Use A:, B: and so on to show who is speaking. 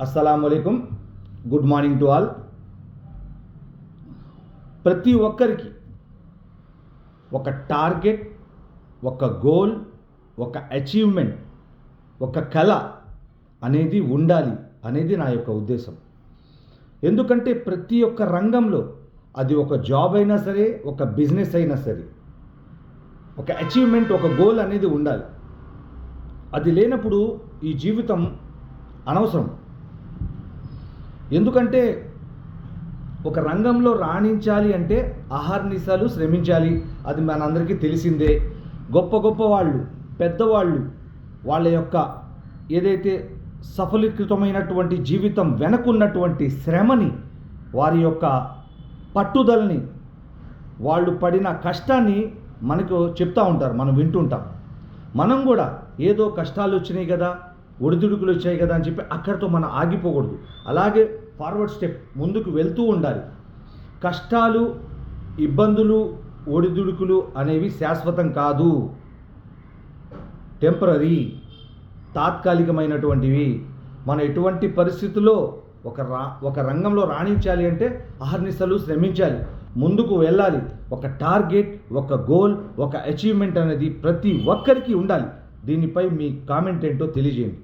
A: అస్సలం good morning to all. ప్రతి ఒక్కరికి ఒక టార్గెట్ ఒక గోల్ ఒక అచీవ్మెంట్ ఒక కళ అనేది ఉండాలి అనేది నా యొక్క ఉద్దేశం. ఎందుకంటే ప్రతి ఒక్క రంగంలో అది ఒక జాబ్ అయినా సరే ఒక బిజినెస్ అయినా సరే ఒక అచీవ్మెంట్ ఒక గోల్ అనేది ఉండాలి. అది లేనప్పుడు ఈ జీవితం అనవసరం. ఎందుకంటే ఒక రంగంలో రాణించాలి అంటే ఆహార్నిశాలు శ్రమించాలి. అది మనందరికీ తెలిసిందే. గొప్ప గొప్ప వాళ్ళు పెద్దవాళ్ళు వాళ్ళ యొక్క ఏదైతే సఫలీకృతమైనటువంటి జీవితం వెనకున్నటువంటి శ్రమని వారి యొక్క పట్టుదలని వాళ్ళు పడిన కష్టాన్ని మనకు చెప్తూ ఉంటారు మనం వింటుంటాం. మనం కూడా ఏదో కష్టాలు వచ్చినాయి కదా ఒడిదుడుకులు వచ్చాయి కదా అని చెప్పి అక్కడితో మనం ఆగిపోకూడదు. అలాగే ఫార్వర్డ్ స్టెప్ ముందుకు వెళ్తూ ఉండాలి. కష్టాలు ఇబ్బందులు ఒడిదుడుకులు అనేవి శాశ్వతం కాదు. టెంపరీ తాత్కాలికమైనటువంటివి. మన ఎటువంటి పరిస్థితుల్లో ఒక రా ఒక రంగంలో రాణించాలి అంటే అహర్నిశలు శ్రమించాలి. ముందుకు వెళ్ళాలి. ఒక టార్గెట్ ఒక గోల్ ఒక అచీవ్మెంట్ అనేది ప్రతి ఒక్కరికి ఉండాలి. దీనిపై మీ కామెంట్ ఏంటో తెలియజేయండి.